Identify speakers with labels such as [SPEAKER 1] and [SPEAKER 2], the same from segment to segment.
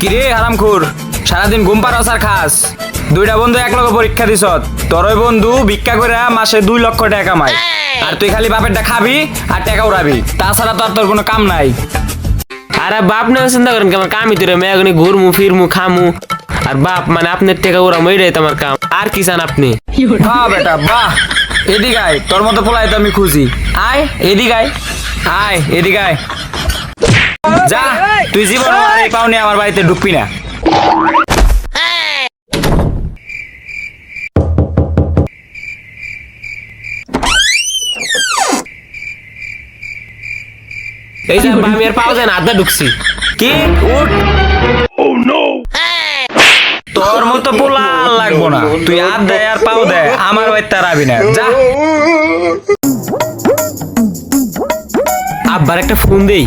[SPEAKER 1] কিরে হারামখুর? সারাদিন ঘুম পারস আর খাস। দুইটা বন্ধু এক লগে পরীক্ষা দিছ। তোর বন্ধু ভিক্ষা করে মাসে দুই লক্ষ টাকা কামায়। আর তুই খালি বাপেরটা খাবি আর টাকা উড়াবি। তাছাড়া তো আর তোর কোনো কাম নাই।
[SPEAKER 2] আরে বাপ না চিন্তা করেন কেমন কামই তোরে মেয়াগুনি ঘুরমু ফিরমু খামু। আর বাপ মানে আপনার টেকা ওরা মইরাই তোমার কাম। আর কি চান আপনি?
[SPEAKER 1] বাহ বেটা বাহ। এদিকে আয় তোর মতো পোলাই তো আমি খুঁজি। আয় এদিকে আয়। আয় এদিকে আয়। যা। তুই জীবন আর এই পাওনি আমার বাড়িতে ঢুকবি না।
[SPEAKER 2] এই যে আমি আর পাওয়া যায় না, আড্ডা ঢুকছি।
[SPEAKER 1] কি? উঠ। তোর মতো লাগবো না। তুই হাত দে আর পাও দে, আমার বাড়িতে আর আবি না। যা।
[SPEAKER 2] আব্বার একটা ফোন দেই।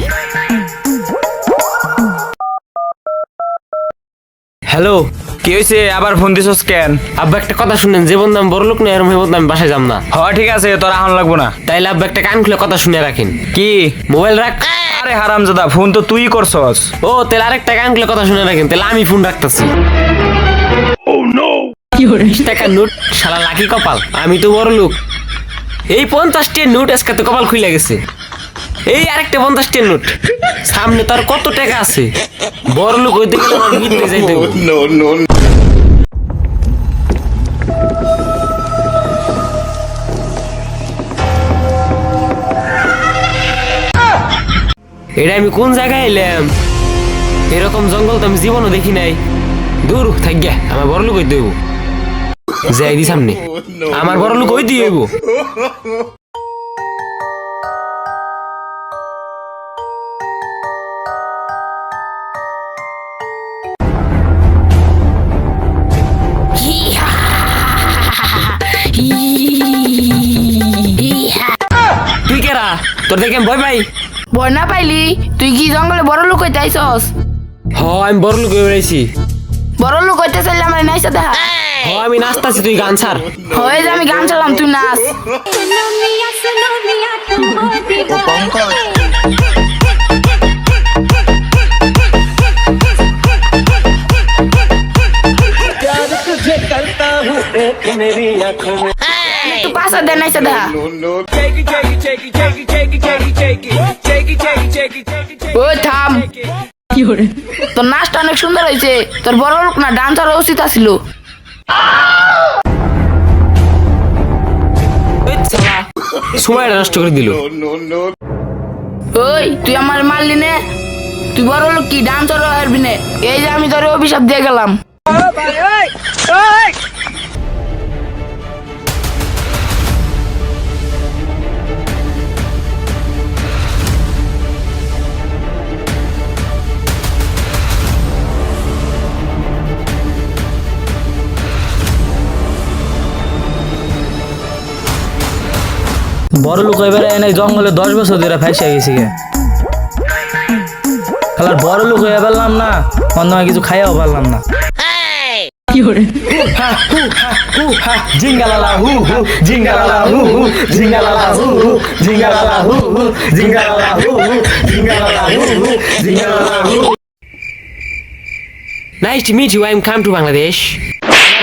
[SPEAKER 2] হ্যালো
[SPEAKER 1] কি হয়েছে আবার ফোন দিছস কেন?
[SPEAKER 2] আব্বা একটা কথা শুনেন যে বন্ধু আমি বড় লোক না এরম হয়ে বন্ধু আমি বাসায় যাম না।
[SPEAKER 1] হ ঠিক আছে তোর আহন লাগবো না।
[SPEAKER 2] তাইলে আব্বা একটা কান খুলে কথা শুনে রাখেন।
[SPEAKER 1] কি?
[SPEAKER 2] মোবাইল রাখ।
[SPEAKER 1] আরে হারামজাদা ফোন তো তুই করছস।
[SPEAKER 2] ও তাহলে আরেকটা কান খুলে কথা শুনে রাখেন তাহলে আমি ফোন রাখতেছি। টাকা নোট সারা লাকি কপাল আমি তো বড় লোক। এই পঞ্চাশটি নোট আজকে তো কপাল খুলে গেছে। এই আরেকটা পঞ্চাশটি নোট। সামনে তার কত টাকা আছে? বড় লোক হইতে গেলে আমার বিদ্যে যাইতে. এটা আমি কোন জায়গায় এলাম? এরকম জঙ্গল তো আমি জীবনও দেখি নাই। দূর থাক গিয়া আমার বড় লোক হইতে হইব। যাই দি সামনে। আমার বড় লোক হইতে হইব। তোর দেখে আমি ভয় পাই
[SPEAKER 3] ভয় না পাইলি তুই কি জঙ্গলে বড় লোক হইতে আইসস
[SPEAKER 2] হ আমি বড় লোক হয়ে বেড়াইছি
[SPEAKER 3] বড় লোক হইতে চাইলে আমার নাইসা দেখা
[SPEAKER 2] হ আমি নাচতাছি তুই গান ছাড়
[SPEAKER 3] হয়ে যে আমি গান চালাম তুই নাচ
[SPEAKER 4] सुनो मिया सुनो मिया तुम हो
[SPEAKER 3] আছে দেন আইসা দেখা ও থাম তোর নাচটা অনেক সুন্দর হয়েছে। তোর বড় লোক না ডান্সার উচিত আছিল।
[SPEAKER 2] সময় নষ্ট করে দিল।
[SPEAKER 3] ওই তুই আমার মারলি নে। তুই বড় লোক কি ডান্সার হারবি নে এই যে আমি তোর অভিশাপ দিয়ে গেলাম।
[SPEAKER 5] বড় লোক এবারে এনে জঙ্গলে দশ বছর ধরে ফাইসা গেছি গে। খেলার বড় লোক হয়ে পারলাম না অন্য কিছু খাইয়াও পারলাম না। জিঙ্গালালা হু হু জিঙ্গালালা হু হু জিঙ্গালালা হু হু জিঙ্গালালা হু হু জিঙ্গালালা হু হু জিঙ্গালালা হু হু জিঙ্গালালা হু
[SPEAKER 2] nice to meet you I am come to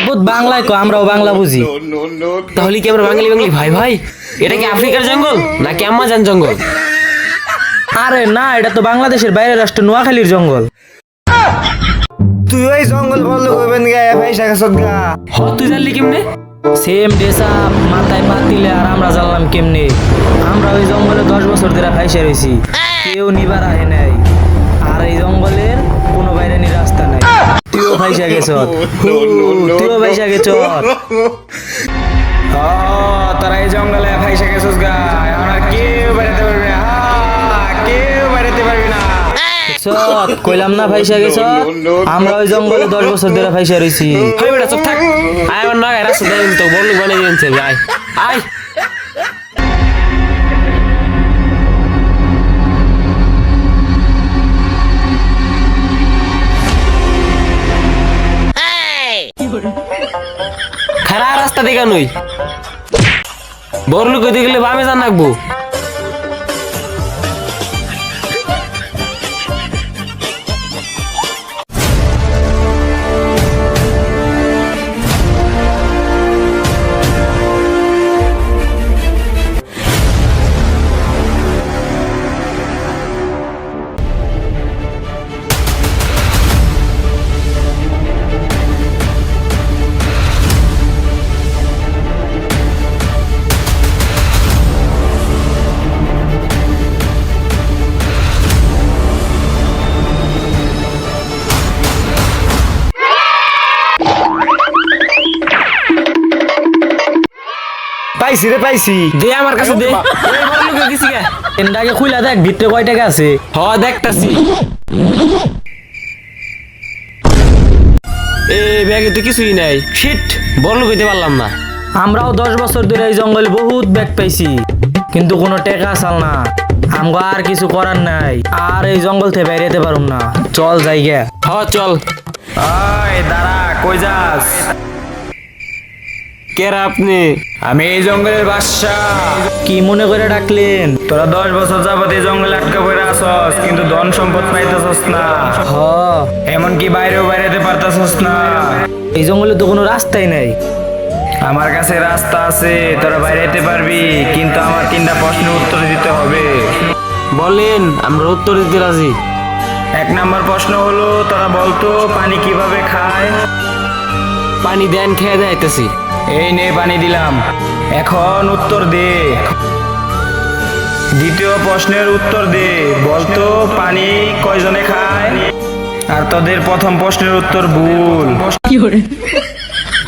[SPEAKER 5] বহুত বাংলায় কো আমরাও বাংলা বুঝি।
[SPEAKER 2] তাহলে কি আমরা বাঙালি বাঙালি ভাই ভাই? এটা কি আফ্রিকার জঙ্গল নাকি আমাজন জঙ্গল?
[SPEAKER 5] আরে না এটা তো বাংলাদেশের বাইরের রাষ্ট্র নোয়াখালীর জঙ্গল।
[SPEAKER 6] তুই ওই জঙ্গল বন্ধ করবেন গায়ে পয়সা গেছত গা
[SPEAKER 2] হ তুই জানলি কেমনে?
[SPEAKER 5] সেম ডেসা মাথায় পা দিলে আর আমরা জানলাম কেমনে। আমরা ওই জঙ্গলে দশ বছর ধরে ফাইসা রয়েছি কেউ নিবার আহে নাই। আর এই জঙ্গলের কোনো বাইরে নি রাস্তা নাই। তুইও ফাইসা গেছ। তুইও ফাইসা গেছ।
[SPEAKER 1] তোরা এই জঙ্গলে ফাইসা গেছিস গা। আর কেউ বেড়াতে পারবি না। কেউ বেড়াতে পারবি না।
[SPEAKER 5] সৎ কইলাম না ফাইসা গেছ। আমরা ওই জঙ্গলে দশ বছর ধরে ফাইসা রয়েছি
[SPEAKER 2] বেটা চুপ আয় আমার নয় রাস্তা দেয় তো বড় বানিয়ে আয় আয়। খারাপ রাস্তা দেখা নই। বড় লোক গেলে বামে যান রাখব
[SPEAKER 6] পাইছি রে পাইছি।
[SPEAKER 2] দে আমার কাছে দে।
[SPEAKER 5] এনটাকে খুইলা দেখ ভিতরে কয় টাকা আছে?
[SPEAKER 2] হ দেখতাছি। এ ব্যাগে তো কিছুই নাই। শিট বড় হইতে পারলাম না।
[SPEAKER 5] আমরাও দশ বছর ধরে এই জঙ্গলে বহুত ব্যাগ পাইছি। কিন্তু কোনো টেকা চাল না। আমগো আর কিছু করার নাই। আর এই জঙ্গল থেকে বেরিয়েতে পারুম না। চল যাই গে
[SPEAKER 2] হ চল।
[SPEAKER 1] ওই দাঁড়া কই যাস?
[SPEAKER 2] কেরা আপনি?
[SPEAKER 1] আমি এই জঙ্গলের বাদশা
[SPEAKER 5] কি মনে করে ডাকলেন?
[SPEAKER 1] তোরা দশ বছর যাবত এই জঙ্গলে আটকা পড়ে আসস কিন্তু ধন সম্পদ পাইতেছস না।
[SPEAKER 5] হ।
[SPEAKER 1] এমনকি বাইরেও বাইরেতে পারতেছস না।
[SPEAKER 5] এই জঙ্গলে তো কোনো রাস্তাই নাই।
[SPEAKER 1] আমার কাছে রাস্তা আছে তোরা বাইরে যেতে পারবি কিন্তু আমার তিনটা প্রশ্নের উত্তর দিতে হবে।
[SPEAKER 2] বলেন আমরা উত্তর দিতে রাজি।
[SPEAKER 1] এক নাম্বার প্রশ্ন হলো তোরা বলতো পানি কীভাবে খায়?
[SPEAKER 2] পানি দেন খেয়ে যাইতেছি
[SPEAKER 1] এই নে পানি দিলাম। এখন উত্তর দে। দ্বিতীয় প্রশ্নের উত্তর দে। বলতো পানি কয়জনে খায়? আর তোদের প্রথম প্রশ্নের উত্তর ভুল।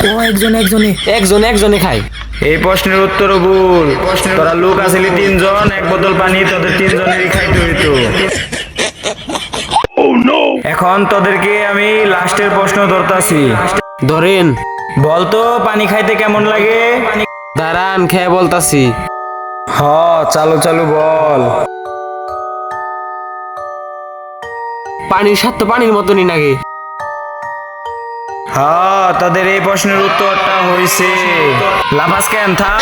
[SPEAKER 5] ও একজন একজনে
[SPEAKER 2] একজন একজনে খায়।
[SPEAKER 1] এই প্রশ্নের উত্তরও ভুল। তোরা লোক আসিলি তিনজন এক বোতল পানি তোদের তিনজনেরই খাইতে হইতো। এখন তোদেরকে আমি লাস্টের প্রশ্ন ধরতাছি।
[SPEAKER 2] ধরেন।
[SPEAKER 1] বলতো পানি খাইতে কেমন লাগে?
[SPEAKER 2] দাঁড়ান খেয়ে বলতাছি।
[SPEAKER 1] হ চালু চালু বল।
[SPEAKER 2] পানির স্বাদ তো পানির মতনই নাকি
[SPEAKER 1] হ্যাঁ তোদের এই প্রশ্নের উত্তরটা লাফাস কেন থাম।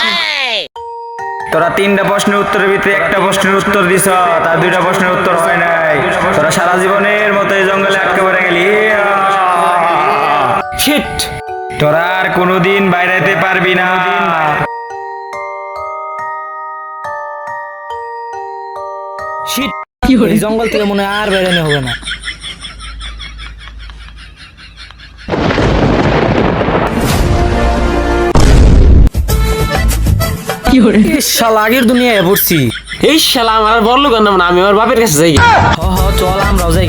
[SPEAKER 1] তোরা তিনটা প্রশ্নের উত্তরের ভিতরে একটা প্রশ্নের উত্তর দিছ তার দুইটা প্রশ্নের উত্তর হয় নাই। তোরা সারা জীবনের মতো এই জঙ্গলে আটকে পড়ে গেলি।
[SPEAKER 2] শিট।
[SPEAKER 1] তোরা আর কোনোদিন বাইরাইতে পারবি না।
[SPEAKER 5] জঙ্গল থেকে মনে আর বেরোনো হবে না। আগের দুনিয়ায় পড়ছি।
[SPEAKER 2] এই আমার মানে, আমি আমার বাপের কাছে যাই
[SPEAKER 5] হ হ চল যাই